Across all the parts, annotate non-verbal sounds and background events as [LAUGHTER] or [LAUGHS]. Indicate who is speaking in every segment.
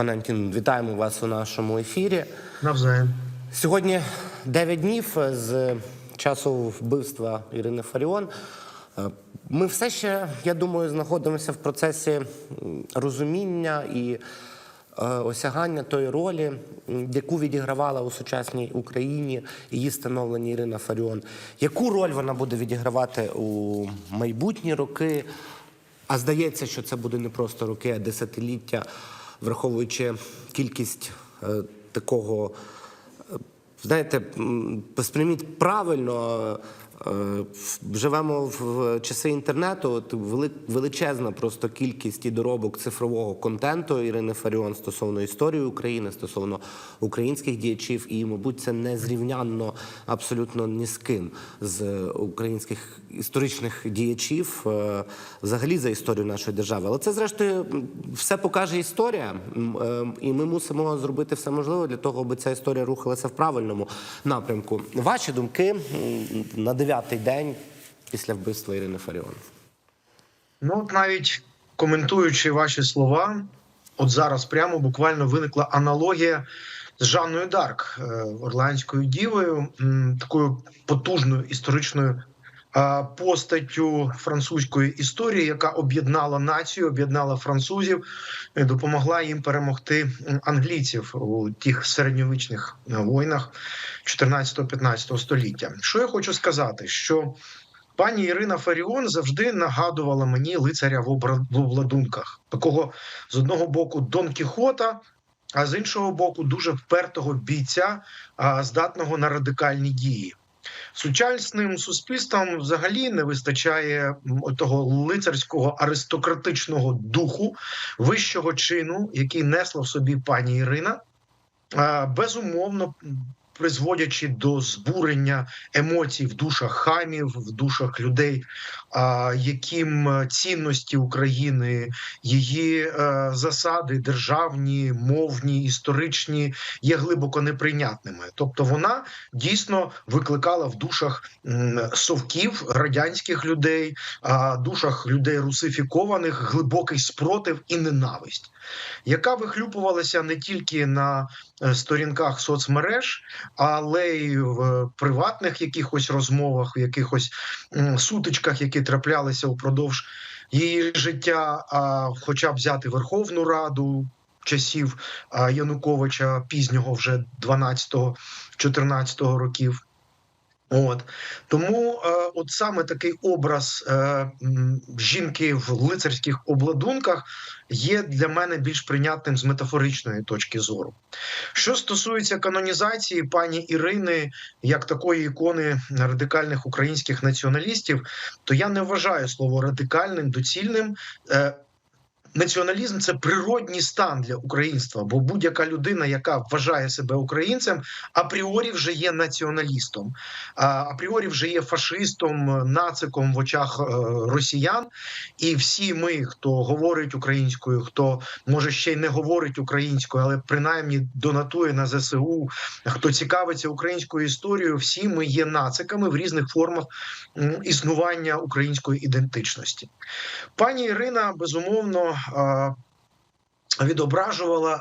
Speaker 1: Пане Антін, вітаємо вас у нашому ефірі.
Speaker 2: Навзаєм.
Speaker 1: Сьогодні 9 днів з часу вбивства Ірини Фаріон. Е, Ми все ще, я думаю, знаходимося в процесі розуміння і е, осягання тої ролі, яку відігравала у сучасній Україні її становлення Ірина Фаріон. Яку роль вона буде відігравати у майбутні роки? А здається, що це буде не просто роки, а десятиліття, враховуючи кількість е, такого Знаєте, м, сприйміть правильно. Е, Живемо в часи інтернету. Величезна просто кількість і доробок цифрового контенту Ірини Фаріон стосовно історії України, стосовно українських діячів, і, мабуть, це не зрівнянно абсолютно ні з ким з українських історичних діячів, е, взагалі за історію нашої держави. Але це, зрештою, все покаже історія, е, і ми мусимо зробити все можливе для того, аби ця історія рухалася в правильному напрямку. Ваші думки на дев'ятий день після вбивства Ірини Фаріон?
Speaker 2: Ну, от навіть коментуючи ваші слова, от зараз прямо буквально виникла аналогія з Жанною Дарк, е, орландською дівою, такою потужною історичною постаттю французької історії, яка об'єднала націю, об'єднала французів, і допомогла їм перемогти англійців у тих середньовічних е, війнах 14-15 століття. Що я хочу сказати? Що Пані Ірина Фаріон завжди нагадувала мені лицаря в обладунках, такого з одного боку Дон Кіхота, а з іншого боку, дуже впертого бійця, здатного на радикальні дії. Сучасним суспільствам взагалі не вистачає того лицарського аристократичного духу, вищого чину, який несла в собі пані Ірина. Безумовно, призводячи до збурення емоцій в душах хамів, в душах людей, а, яким е, цінності України, її е, засади державні, мовні, історичні є глибоко неприйнятними. Тобто вона дійсно викликала в душах совків радянських людей, а душах людей русифікованих глибокий спротив і ненависть, яка вихлюпувалася не тільки на е, сторінках соцмереж, але й в приватних якихось розмовах, в якихось сутичках, які траплялися упродовж її життя, а хоча б взяти Верховну Раду. Часів Януковича пізнього вже 12-14 років. От тому, е, от саме такий образ е, жінки в лицарських обладунках є для мене більш прийнятним з метафоричної точки зору. Що стосується канонізації пані Ірини як такої ікони радикальних українських націоналістів, то я не вважаю слово радикальним доцільним. Е, Націоналізм це природній стан для українства, бо будь-яка людина, яка вважає себе українцем, апріорі вже є націоналістом, апріорі вже є фашистом, нациком в очах е, росіян. І всі ми, хто говорить українською, хто може ще й не говорить українською, але принаймні донатує на ЗСУ, хто цікавиться українською історією, всі ми є нациками в різних формах існування української ідентичності. Пані Ірина безумовно відображувала е,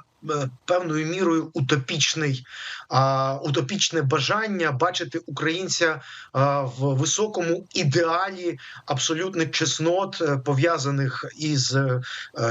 Speaker 2: певною мірою утопічний а, утопічне бажання бачити українця а, в високому ідеалі абсолютних чеснот, е, пов'язаних із е,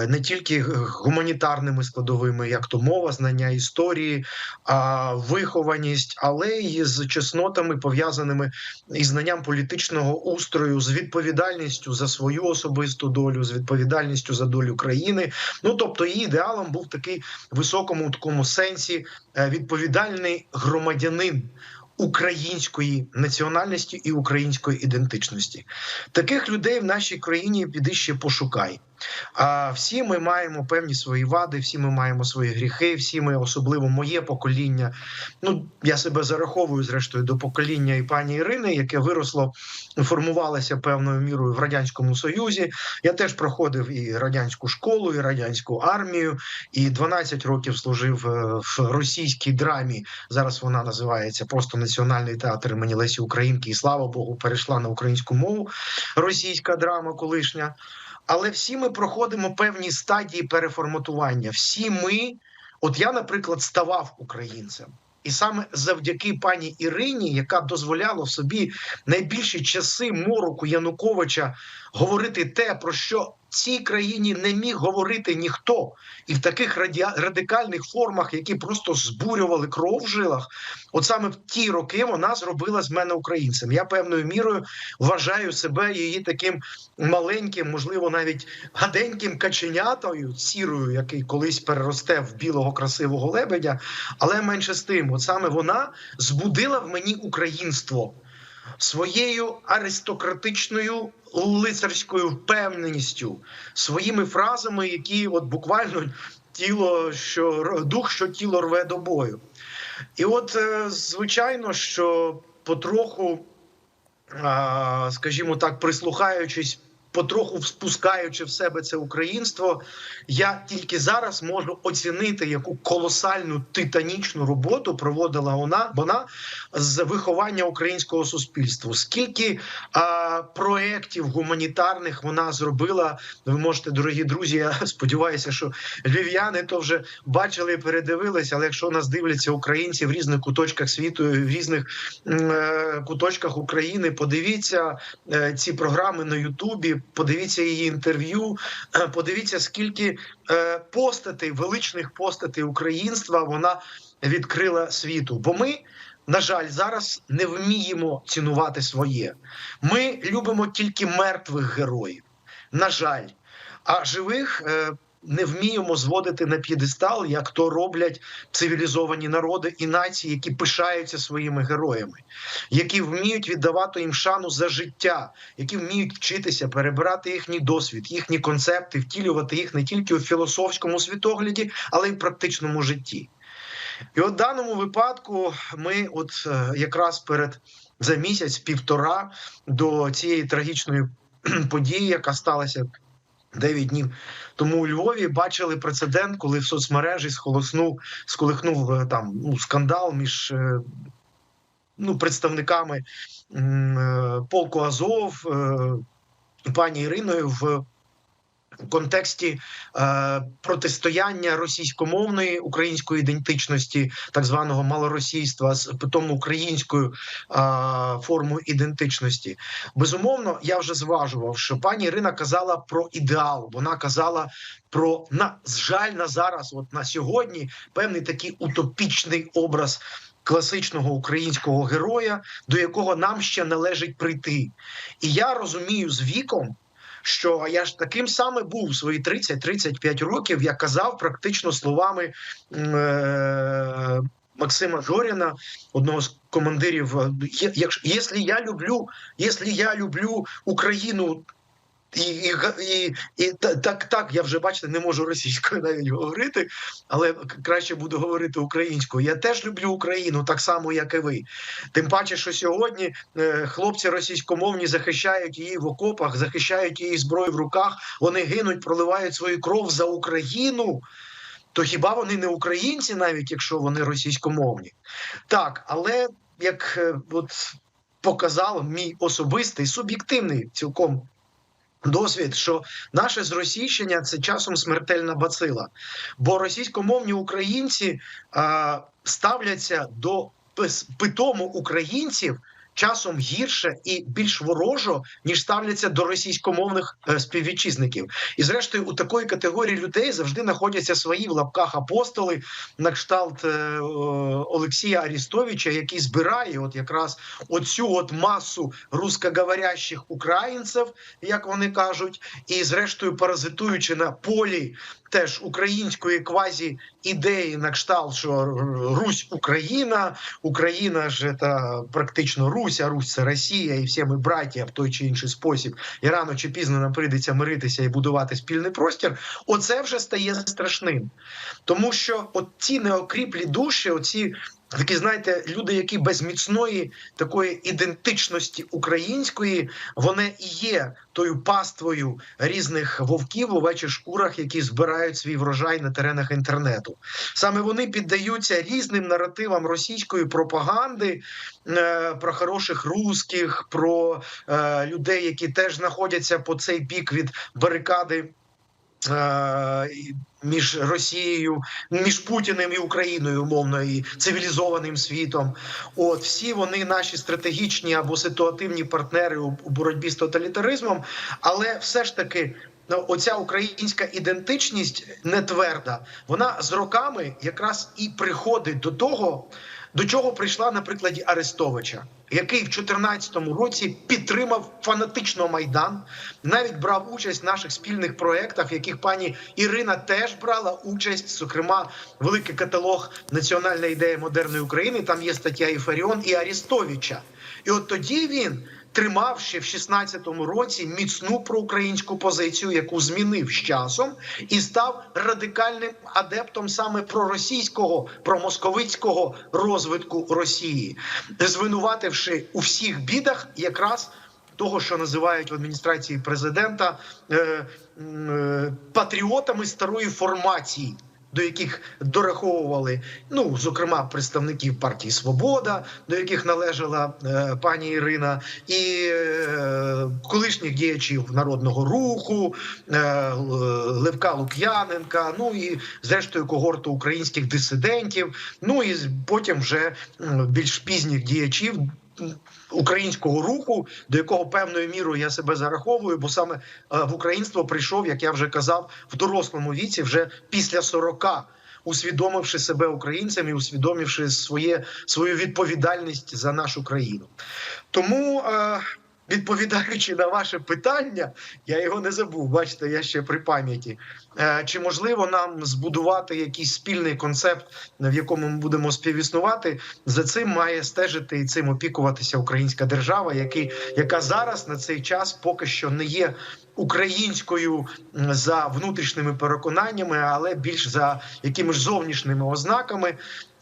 Speaker 2: не тільки гуманітарними складовими, як то мова, знання історії, а вихованість, але й з чеснотами пов'язаними із знанням політичного устрою, з відповідальністю за свою особисту долю, з відповідальністю за долю країни. Ну тобто, її ідеалом був такий високому такому сенсі е, відповідальний громадянин. Української національності і української ідентичності таких людей в нашій країні піди ще пошукай. А всі ми маємо певні свої вади, всі ми маємо свої гріхи, всі ми, особливо моє покоління. Ну я себе зараховую зрештою до покоління і пані Ірини, яке виросло, формувалося певною мірою в радянському союзі. Я теж проходив і радянську школу, і радянську армію, і 12 років служив е, в російській драмі. Зараз вона називається просто Національний театр імені Лесі Українки. І слава Богу, перейшла на українську мову. Російська драма колишня. Але всі ми проходимо певні стадії переформатування. Всі ми От я, наприклад, ставав українцем. І саме завдяки пані Ірині, яка дозволяла собі найбільші часи мороку Януковича говорити те, про що цій країні не міг говорити ніхто, і в таких радикальних формах, які просто збурювали кров в жилах, от саме в ті роки вона зробила з мене українцем. Я певною мірою вважаю себе її таким маленьким, можливо, навіть гаденьким каченятою сірою, який колись переросте в білого красивого лебедя. Але менше з тим, от саме вона збудила в мені українство своєю аристократичною лицарською впевненістю, своїми фразами, які от буквально тіло, що дух, що тіло рве до бою. І от, е, звичайно, що потроху, скажімо так, прислухаючись. Потроху спускаючи в себе це українство, я тільки зараз можу оцінити, яку колосальну титанічну роботу проводила вона вона з виховання українського суспільства. Скільки а, проєктів гуманітарних вона зробила? Ви можете, дорогі друзі. Я [LAUGHS] сподіваюся, що львів'яни то вже бачили і передивилися. Але якщо нас дивляться українці в різних куточках світу, в різних е, куточках України, подивіться е, ці програми на Ютубі, подивіться її інтерв'ю, е, подивіться, скільки е, постатей, величних постатей українства вона відкрила світу. Бо ми. На жаль, зараз не вміємо цінувати своє. Ми любимо тільки мертвих героїв. На жаль, а живих е, не вміємо зводити на п'єдестал, як то роблять цивілізовані народи і нації, які пишаються своїми героями, які вміють віддавати їм шану за життя, які вміють вчитися, перебирати їхній досвід, їхні концепти, втілювати їх не тільки у філософському світогляді, але й в практичному житті. І от в даному випадку ми, от е, якраз перед за місяць-півтора до цієї трагічної [CLEARS THROAT] події, яка сталася 9 днів тому у Львові, бачили прецедент, коли в соцмережі схолоснув, сколихнув е, там ну, скандал між е, ну, представниками е, полку Азов пані Іриною в контексті е, протистояння російськомовної української ідентичності, так званого малоросійства з питомно українською е, формою ідентичності. Безумовно, я вже зважував, що пані Ірина казала про ідеал. Вона казала про на жаль на зараз, от на сьогодні, певний такий утопічний образ. Класичного українського героя, до якого нам ще належить прийти, і я розумію з віком, що я ж таким саме був в свої 30-35 років. Я казав практично словами е, Максима Жоріна, одного з командирів. е, «Є- Якщо якщо я люблю, якщо я люблю Україну. І, і, і, і так, так, я вже бачите, не можу російською навіть говорити, але краще буду говорити українською. Я теж люблю Україну так само, як і ви. Тим паче, що сьогодні е, хлопці російськомовні захищають її в окопах, захищають її зброю в руках. Вони гинуть, проливають свою кров за Україну. То хіба вони не українці, навіть якщо вони російськомовні? Так, але як е, от показав мій особистий суб'єктивний цілком досвід, що наше зросійщення це часом смертельна бацила. Бо російськомовні українці а, ставляться до питому українців. Часом гірше і більш ворожо, ніж ставляться до російськомовних е, співвітчизників. І зрештою, у такої категорії людей завжди знаходяться свої в лапках апостоли, на кшталт е, Олексія Арістовича, який збирає от якраз оцю от масу русскоговорящих українців, як вони кажуть, і зрештою паразитуючи на полі теж української квазі ідеї на кшталт, що Русь Україна, Україна ж це практично Русь, а Русь це Росія, і всі ми браття в той чи інший спосіб. І рано чи пізно нам прийдеться миритися і будувати спільний простір. Оце вже стає страшним, тому що от ці неокріплі душі, оці такі, знаєте, люди, які без міцної такої ідентичності української, вони і є тою паствою різних вовків у вечі шкурах, які збирають свій врожай на теренах інтернету. Саме вони піддаються різним наративам російської пропаганди е, про хороших русських, про е, людей, які теж знаходяться по цей бік від барикади. Е, між Росією, між Путіним і Україною, умовно, і цивілізованим світом. От всі вони наші стратегічні або ситуативні партнери у, у боротьбі з тоталітаризмом, але все ж таки. ну, Оця українська ідентичність не тверда, вона з роками якраз і приходить до того, до чого прийшла на прикладі Арестовича, який в 2014 році підтримав фанатично майдан, навіть брав участь в наших спільних проєктах, в яких пані Ірина теж брала участь. Зокрема, великий каталог Національна ідея модерної України. Там є стаття і Фаріон, і Арестовича. І от тоді він. Тримав ще в 16-му році міцну проукраїнську позицію, яку змінив з часом, і став радикальним адептом саме проросійського, промосковицького розвитку Росії, звинувативши у всіх бідах якраз того, що називають в адміністрації президента е, е, патріотами старої формації. До яких дораховували, ну зокрема, представників партії Свобода, до яких належала е, пані Ірина, і е, колишніх діячів народного руху, е, Левка Лук'яненка, ну і зрештою когорту українських дисидентів. Ну і потім вже більш пізніх діячів українського руху, до якого певною мірою я себе зараховую, бо саме е, в українство прийшов, як я вже казав, в дорослому віці, вже після 40, усвідомивши себе українцем і усвідомивши своє свою відповідальність за нашу країну. Тому. Е, Відповідаючи на ваше питання, я його не забув. Бачите, я ще при пам'яті. Е, Чи можливо нам збудувати якийсь спільний концепт, в якому ми будемо співіснувати? За цим має стежити і цим опікуватися українська держава, який, яка зараз на цей час поки що не є українською за внутрішніми переконаннями, але більш за якимись зовнішніми ознаками.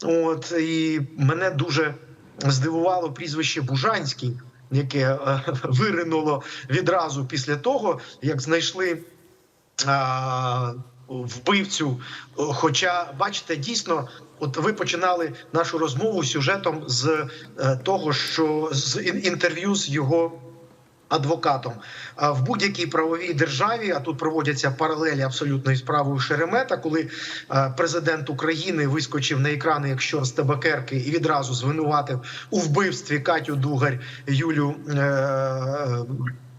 Speaker 2: От і мене дуже здивувало прізвище Бужанський яке е, [LAUGHS] виринуло відразу після того, як знайшли вбивцю. Хоча, бачите, дійсно, от ви починали нашу розмову сюжетом з е, того, що з інтерв'ю з його. Адвокатом в будь-якій правовій державі, а тут проводяться паралелі абсолютно із справою Шеремета, коли е, президент України вискочив на екрани як щор з табакерки і відразу звинуватив у вбивстві Катю Дугарь, Юлю е,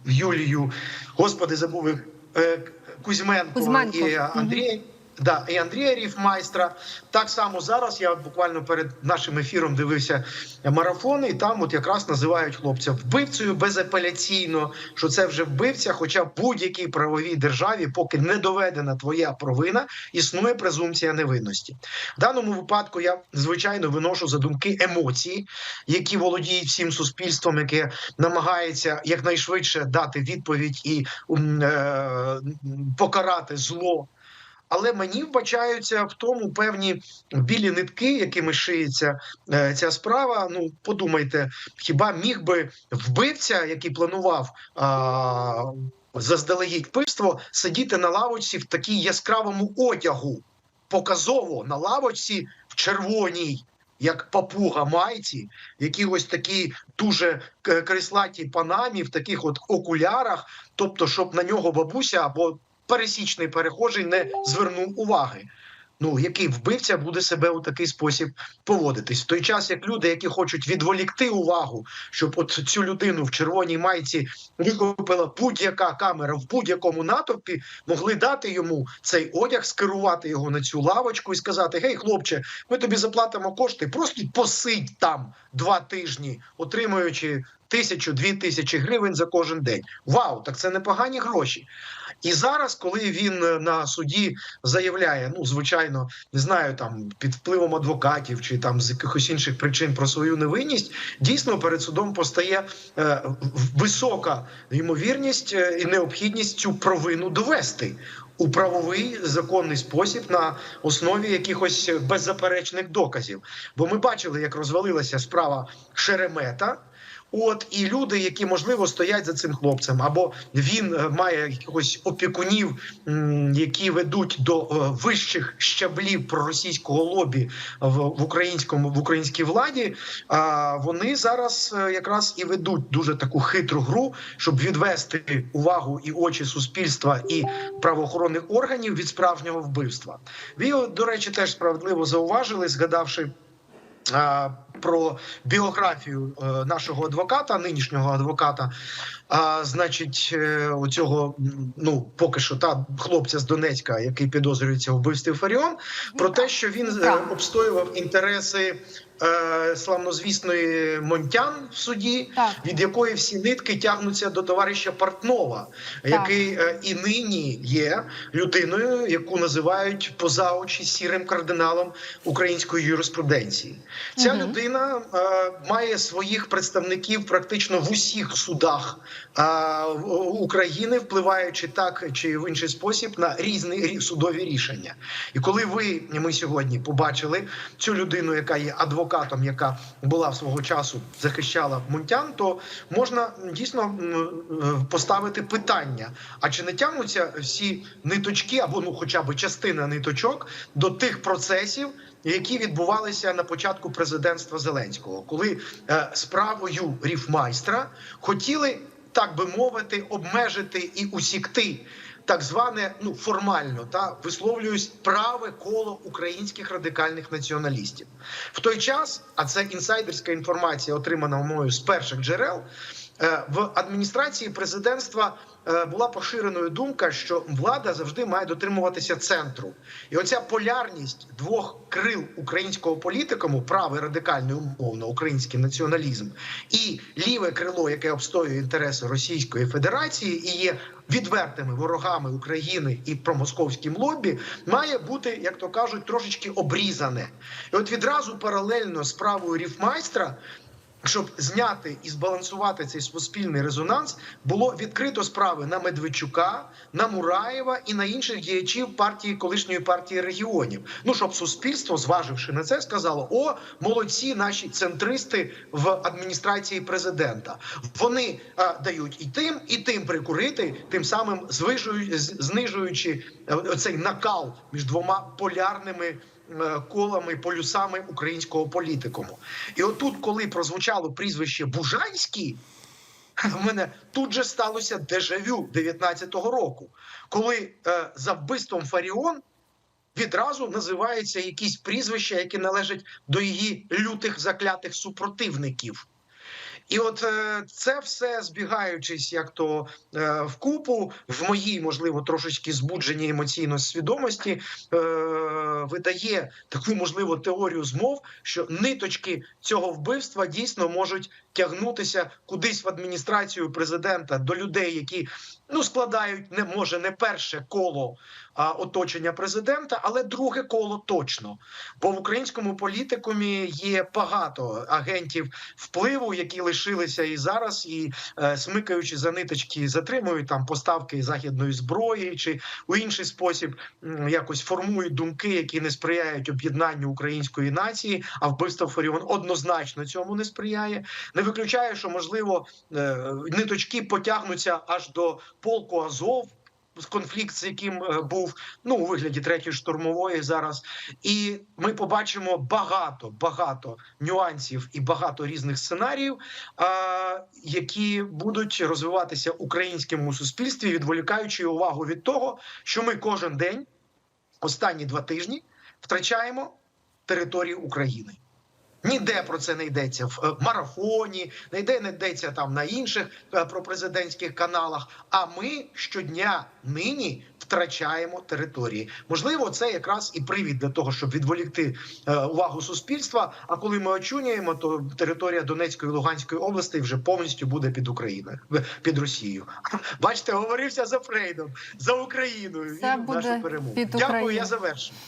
Speaker 2: Юлію, господи, забув е, Кузьменко,
Speaker 3: Кузьменко.
Speaker 2: і Андрій. Да, і Андрія Ріфмайстра. Так само зараз я буквально перед нашим ефіром дивився марафон, і там от якраз називають хлопця вбивцею безапеляційно, що це вже вбивця. Хоча в будь-якій правовій державі, поки не доведена твоя провина, існує презумпція невинності. В даному випадку я звичайно виношу за думки емоції, які володіють всім суспільством, яке намагається якнайшвидше дати відповідь і е, покарати зло. Але мені вбачаються в тому певні білі нитки, якими шиється е, ця справа. Ну подумайте, хіба міг би вбивця, який планував а, заздалегідь вбивство, сидіти на лавочці в такій яскравому одягу, показово на лавочці в червоній. Як папуга майці, в якихось такі дуже к- крислаті панамі, в таких от окулярах, тобто, щоб на нього бабуся або пересічний перехожий не звернув уваги. Ну, який вбивця буде себе у такий спосіб поводитись в той час, як люди, які хочуть відволікти увагу, щоб от цю людину в червоній майці викупила будь-яка камера в будь-якому натовпі, могли дати йому цей одяг, скерувати його на цю лавочку і сказати: Гей, хлопче, ми тобі заплатимо кошти, просто посидь там два тижні, отримуючи тисячу, дві тисячі гривень за кожен день. Вау, так це непогані гроші. І зараз, коли він е, на суді заявляє, ну звичайно, не знаю, там під впливом адвокатів чи там з якихось інших причин про свою невинність, дійсно перед судом постає е, висока ймовірність е, і необхідність цю провину довести. У правовий законний спосіб на основі якихось беззаперечних доказів. Бо ми бачили, як розвалилася справа Шеремета. От і люди, які можливо стоять за цим хлопцем, або він е, має якихось опікунів, які ведуть до е, вищих щаблів проросійського лобі в, українському в українській владі. А вони зараз е, якраз і ведуть дуже таку хитру гру, щоб відвести увагу і очі суспільства і правоохоронних органів від справжнього вбивства. Ви, до речі, теж справедливо зауважили, згадавши. Про біографію е, нашого адвоката, нинішнього адвоката, а значить, е, оцього ну поки що та хлопця з Донецька, який підозрюється в вбивстві Фаріон, про те, що він е, обстоював інтереси е, славнозвісної Монтян в суді,
Speaker 3: Так.
Speaker 2: від якої всі нитки тягнуться до товариша Портнова, який е, і нині є людиною, яку називають поза очі сірим кардиналом української юриспруденції. Ця
Speaker 3: Мгм.
Speaker 2: людина е, має своїх представників практично в усіх судах е, України, впливаючи так чи в інший спосіб на різні судові рішення. І коли ви ми сьогодні побачили цю людину, яка є адвокатом, яка була свого часу захищала Мунтян, то можна дійсно е, поставити питання: а чи не тягнуться всі ниточки, або ну, хоча б частина ниточок до тих процесів, які відбувалися на початку президентства Зеленського, коли е, справою ріфмайстра хотіли, так би мовити, обмежити і усікти. Так зване, ну формально та висловлююсь праве коло українських радикальних націоналістів в той час. А це інсайдерська інформація, отримана мною з перших джерел. е, В адміністрації президентства була поширеною думка, що влада завжди має дотримуватися центру, і оця полярність двох крил українського політикуму, правий радикальний умовно український націоналізм, і ліве крило, яке обстоює інтереси Російської Федерації і є відвертими ворогами України і промосковським лобі, має бути, як то кажуть, трошечки обрізане. І от відразу паралельно з правою ріфмайстра. Щоб зняти і збалансувати цей суспільний резонанс, було відкрито справи на Медведчука, на Мураєва і на інших діячів партії колишньої партії регіонів. Ну щоб суспільство, зваживши на це, сказало: о, молодці, наші центристи в адміністрації президента. Вони а, дають і тим, і тим прикурити, тим самим звижують, знижуючи е, оцей накал між двома полярними е, колами, полюсами українського політикуму. І отут, коли прозвучало прізвище Бужанський, [LAUGHS] в мене тут же сталося дежавю 19-го року, коли е, за вбивством Фаріон відразу називаються якісь прізвища, які належать до її лютих заклятих супротивників. І от е, це все збігаючись, як то в купу, в моїй, можливо, трошечки збудженій емоційно свідомості, е, видає таку можливо теорію змов, що ниточки цього вбивства дійсно можуть тягнутися кудись в адміністрацію президента до людей, які ну складають не може не перше коло а, оточення президента, але друге коло точно. Бо в українському політикумі є багато агентів впливу, які лишилися і зараз, і е, смикаючи за ниточки, затримують там поставки західної зброї, чи у інший спосіб якось формують думки, які не сприяють об'єднанню української нації. А вбивство Фаріон однозначно цьому не сприяє. Не виключаю, що можливо е, ниточки потягнуться аж до полку Азов. Конфлікт, з яким е, був ну у вигляді третьої штурмової зараз, і ми побачимо багато багато нюансів і багато різних сценаріїв, які будуть розвиватися українському суспільстві, відволікаючи увагу від того, що ми кожен день, останні два тижні, втрачаємо територію України. Ніде про це не йдеться в е, марафоні, ніде не йдеться там на інших е, пропрезидентських каналах. А ми щодня нині втрачаємо території. Можливо, це якраз і привід для того, щоб відволікти е, увагу суспільства. А коли ми очуняємо, то територія Донецької і Луганської областей вже повністю буде під Україною, під Росією. [LAUGHS] Бачите, говорився за Фрейдом, за Україною. Вірю нашу перемогу. Дякую, я завершую.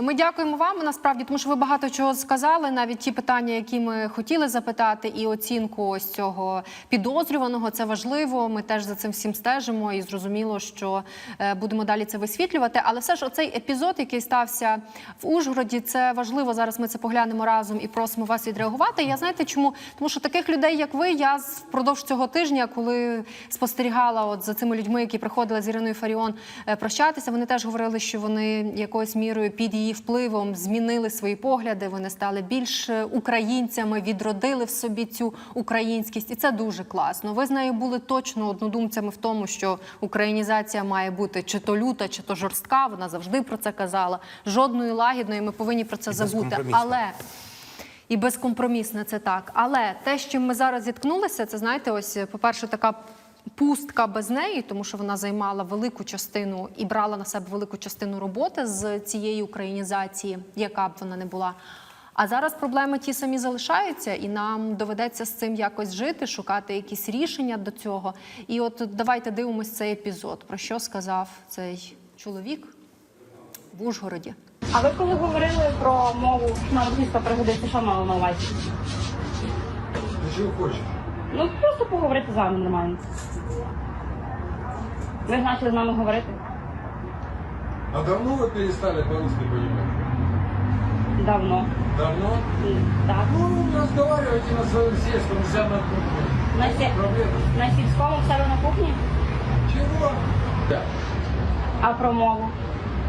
Speaker 3: Ми дякуємо вам насправді, тому що ви багато чого сказали. Навіть ті питання, які ми хотіли запитати, і оцінку ось цього підозрюваного. Це важливо. Ми теж за цим всім стежимо, і зрозуміло, що е, будемо далі це висвітлювати. Але все ж оцей епізод, який стався в Ужгороді, це важливо. Зараз ми це поглянемо разом і просимо вас відреагувати. Я знаєте, чому? Тому що таких людей, як ви, я впродовж цього тижня, коли спостерігала от за цими людьми, які приходили з Іриною Фаріон е, прощатися, вони теж говорили, що вони якоюсь мірою під впливом змінили свої погляди. Вони стали більш е, українцями, відродили в собі цю українськість, і це дуже класно. Ви з нею були точно однодумцями в тому, що українізація має бути чи то люта, чи то жорстка. Вона завжди про це казала. Жодної лагідної. Ми повинні про це забути. Але і безкомпромісне це так. Але те, з чим ми зараз зіткнулися, це знаєте, ось, по-перше, така пустка без неї, тому що вона займала велику частину і брала на себе велику частину роботи з цієї українізації, яка б вона не була. А зараз проблеми ті самі залишаються, і нам доведеться з цим якось жити, шукати якісь рішення до цього. І от давайте дивимось цей епізод. Про що сказав цей чоловік в Ужгороді.
Speaker 4: А ви коли говорили про мову на російська пригодиться, що мали на увазі?
Speaker 5: Ты чего?
Speaker 4: Ну просто поговорити з вами нормально. Ви ж почали з нами говорити
Speaker 5: А давно вы перестали по-русски понимать?
Speaker 4: давно.
Speaker 5: Давно?
Speaker 4: М, Так.
Speaker 5: Ну, разговаривайте на своем сельском, у себя на кухне.
Speaker 4: На, сі...
Speaker 5: Проблема?
Speaker 4: на сільському в себе на кухні,
Speaker 5: Чего? Да.
Speaker 4: а про мову.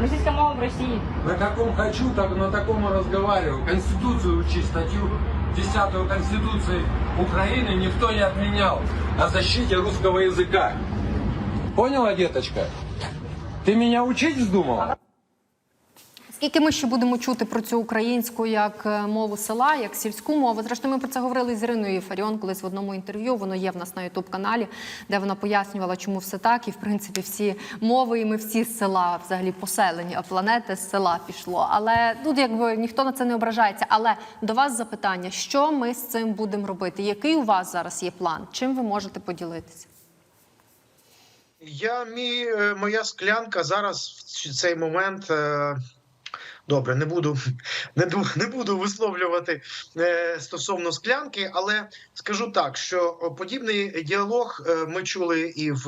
Speaker 4: Російська мова в Росії.
Speaker 5: На каком хочу, так на таком и разговариваю. Конституцию учи, статью 10 Конституции Украины никто не отменял о защите русского языка. Поняла, деточка? Ты меня учить вздумала?
Speaker 3: Скільки ми ще будемо чути про цю українську як е, мову села, як сільську мову? Зрештою, ми про це говорили з Іриною Фаріон колись в одному інтерв'ю. Воно є в нас на Ютуб каналі, де вона пояснювала, чому все так, і в принципі всі мови, і ми всі з села, взагалі поселені, а планети з села пішло. Але тут якби ніхто на це не ображається. Але до вас запитання: що ми з цим будемо робити? Який у вас зараз є план? Чим ви можете поділитися?
Speaker 2: Я мій, е, моя склянка зараз в цей момент. е, Добре, не буду [LAUGHS] не, не буду висловлювати е, стосовно склянки, але скажу так, що подібний діалог ми чули і в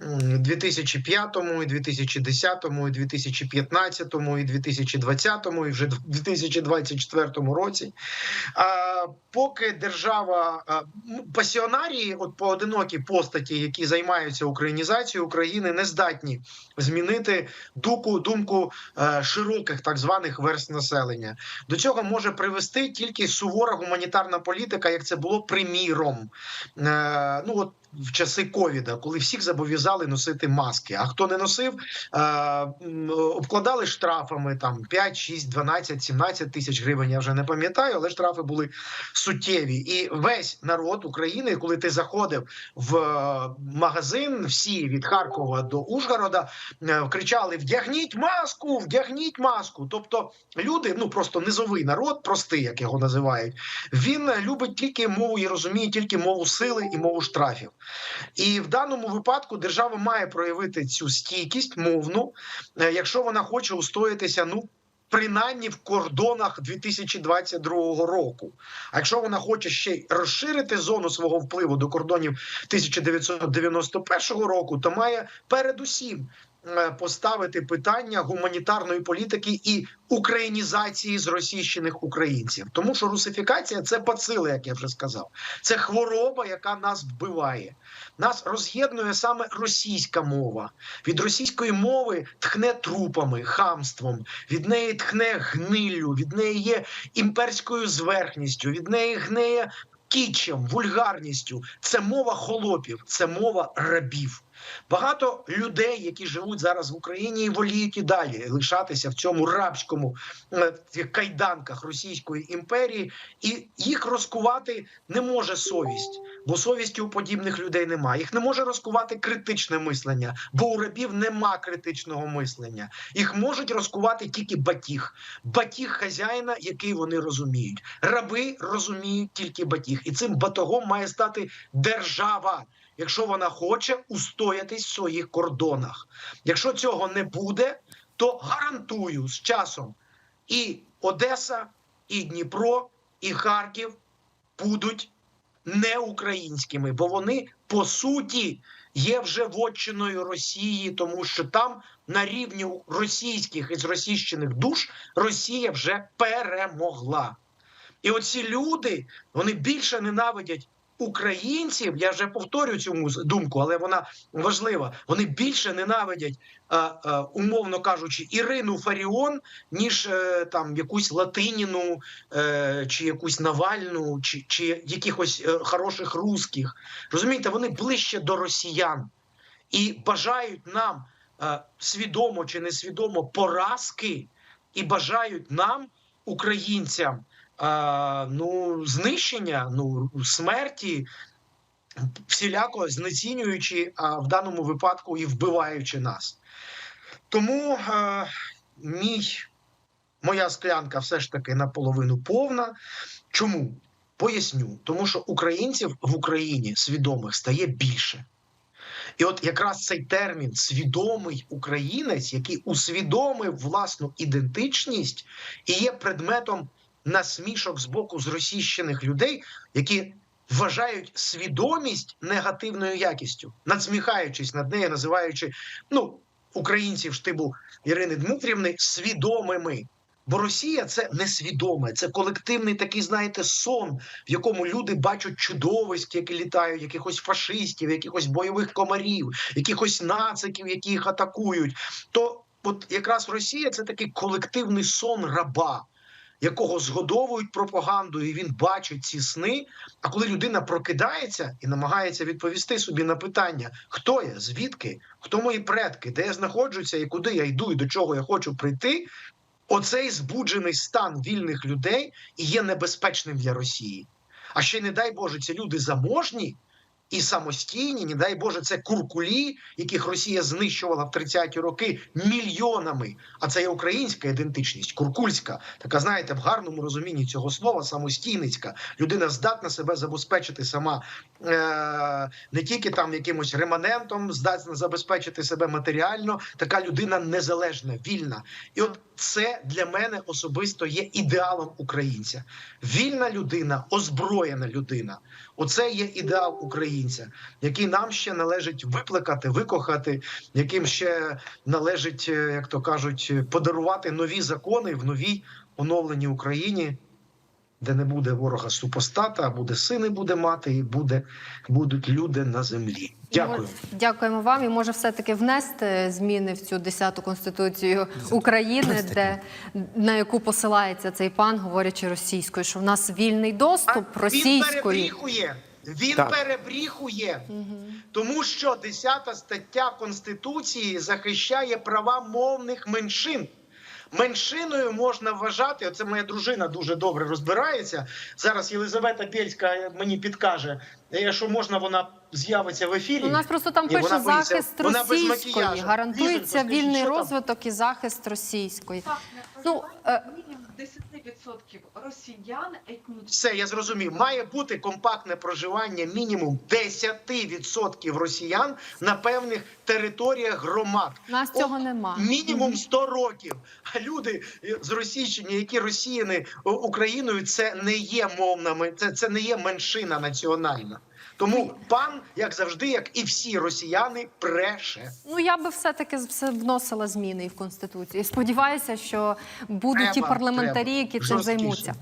Speaker 2: е, м, 2005, і 2010, і 2015, і 2020, і вже в 2024 році. А, поки держава ну, пасіонарії, от поодинокі постаті, які займаються українізацією України, не здатні змінити думку, думку е, широких так званих верст населення. До цього може привести тільки сувора гуманітарна політика, як це було приміром. Е, ну от в часи ковіда, коли всіх зобов'язали носити маски. А хто не носив, е, обкладали штрафами там 5, 6, 12, 17 тисяч гривень. Я вже не пам'ятаю, але штрафи були суттєві. І весь народ України, коли ти заходив в е, магазин, всі від Харкова до Ужгорода е, кричали: Вдягніть маску, вдягніть маску. Тобто люди, ну просто низовий народ, простий, як його називають, він любить тільки мову і розуміє тільки мову сили і мову штрафів. І в даному випадку держава має проявити цю стійкість мовну, е, якщо вона хоче устоятися, ну. Принаймні в кордонах 2022 року. А якщо вона хоче ще й розширити зону свого впливу до кордонів 1991 року, то має передусім поставити питання гуманітарної політики і українізації зросійщених українців, тому що русифікація це бацили, як я вже сказав. Це хвороба, яка нас вбиває. Нас роз'єднує саме російська мова. Від російської мови тхне трупами, хамством, від неї тхне гниллю, від неї є імперською зверхністю, від неї гнеє кічем, вульгарністю. Це мова холопів, це мова рабів. Багато людей, які живуть зараз в Україні, і воліють і далі лишатися в цьому рабському е, цих кайданках Російської імперії, і їх розкувати не може совість, бо совісті у подібних людей немає. Їх не може розкувати критичне мислення, бо у рабів нема критичного мислення. Їх можуть розкувати тільки батіг, батіг хазяїна, який вони розуміють. Раби розуміють тільки батіг, і цим батогом має стати держава якщо вона хоче устоятись в своїх кордонах. Якщо цього не буде, то гарантую з часом і Одеса, і Дніпро, і Харків будуть не українськими, бо вони по суті є вже вотчиною Росії, тому що там на рівні російських і зросійщених душ Росія вже перемогла. І оці люди вони більше ненавидять українців. Я вже повторю цю думку, але вона важлива. Вони більше ненавидять, умовно кажучи, Ірину Фаріон, ніж е, там якусь Латиніну, е, чи якусь Навальну, чи, чи якихось е, хороших русських. Розумієте, вони ближче до росіян і бажають нам свідомо чи несвідомо поразки, і бажають нам, українцям, е, ну, знищення, ну, смерті, всіляко знецінюючи, а в даному випадку і вбиваючи нас. Тому е, мій, моя склянка все ж таки наполовину повна. Чому? Поясню, тому що українців в Україні свідомих стає більше. І от якраз цей термін свідомий українець, який усвідомив власну ідентичність і є предметом насмішок з боку зросійщених людей, які вважають свідомість негативною якістю, надсміхаючись над нею, називаючи ну, українців штибу Ірини Дмитрівни свідомими. Бо Росія це несвідоме, це колективний такий, знаєте, сон, в якому люди бачать чудовиськ, які літають, якихось фашистів, якихось бойових комарів, якихось нациків, які їх атакують. То от якраз Росія це такий колективний сон раба, якого згодовують пропагандою, і він бачить ці сни. А коли людина прокидається і намагається відповісти собі на питання, хто я, звідки, хто мої предки, де я знаходжуся, і куди я йду, і до чого я хочу прийти. Оцей збуджений стан вільних людей і є небезпечним для Росії. А ще не дай Боже, ці люди заможні і самостійні, не дай Боже, це куркулі, яких Росія знищувала в 30-ті роки мільйонами. А це є українська ідентичність, куркульська, така знаєте, в гарному розумінні цього слова, самостійницька. Людина здатна себе забезпечити сама е- не тільки там якимось реманентом, здатна забезпечити себе матеріально. Така людина незалежна, вільна. І от це для мене особисто є ідеалом українця. Вільна людина, озброєна людина. Оце є ідеал українця, який нам ще належить виплекати, викохати, яким ще належить, е, як то кажуть, подарувати нові закони в новій оновленій Україні, де не буде ворога супостата, а буде сини буде мати, і буде, будуть люди на землі. Дякую.
Speaker 3: Дякуємо вам. І може все-таки внести зміни в цю 10-ту конституцію України, де на яку посилається цей пан, говорячи російською, що в нас вільний доступ
Speaker 2: Він
Speaker 3: російською.
Speaker 2: перебріхує. Він
Speaker 1: Так.
Speaker 2: перебріхує, тому що 10 стаття Конституції захищає права мовних меншин. Меншиною можна вважати, оце моя дружина дуже добре розбирається. Зараз Єлизавета Бєльська мені підкаже, е, що можна вона з'явиться в ефірі.
Speaker 3: У нас просто там
Speaker 2: і
Speaker 3: пише
Speaker 2: вона
Speaker 3: захист
Speaker 2: вона
Speaker 3: російської,
Speaker 2: макіяжу.
Speaker 3: гарантується
Speaker 2: Лізонько,
Speaker 3: вільний розвиток і захист російської. Ну,
Speaker 6: Ну,
Speaker 3: е,
Speaker 6: 10% росіян етнічних.
Speaker 2: Все, я зрозумів. Має бути компактне проживання мінімум 10% росіян на певних територіях громад.
Speaker 3: у нас цього нема.
Speaker 2: Мінімум 100 років. А люди з Російщини, які росіяни Україною, це не є мовна це, це не є меншина національна. Тому пан, як завжди, як і всі росіяни, преше.
Speaker 3: Ну я би все таки все вносила зміни в конституцію. І Сподіваюся, що будуть
Speaker 2: треба, ті
Speaker 3: парламентарі,
Speaker 2: треба.
Speaker 3: які цим займуться.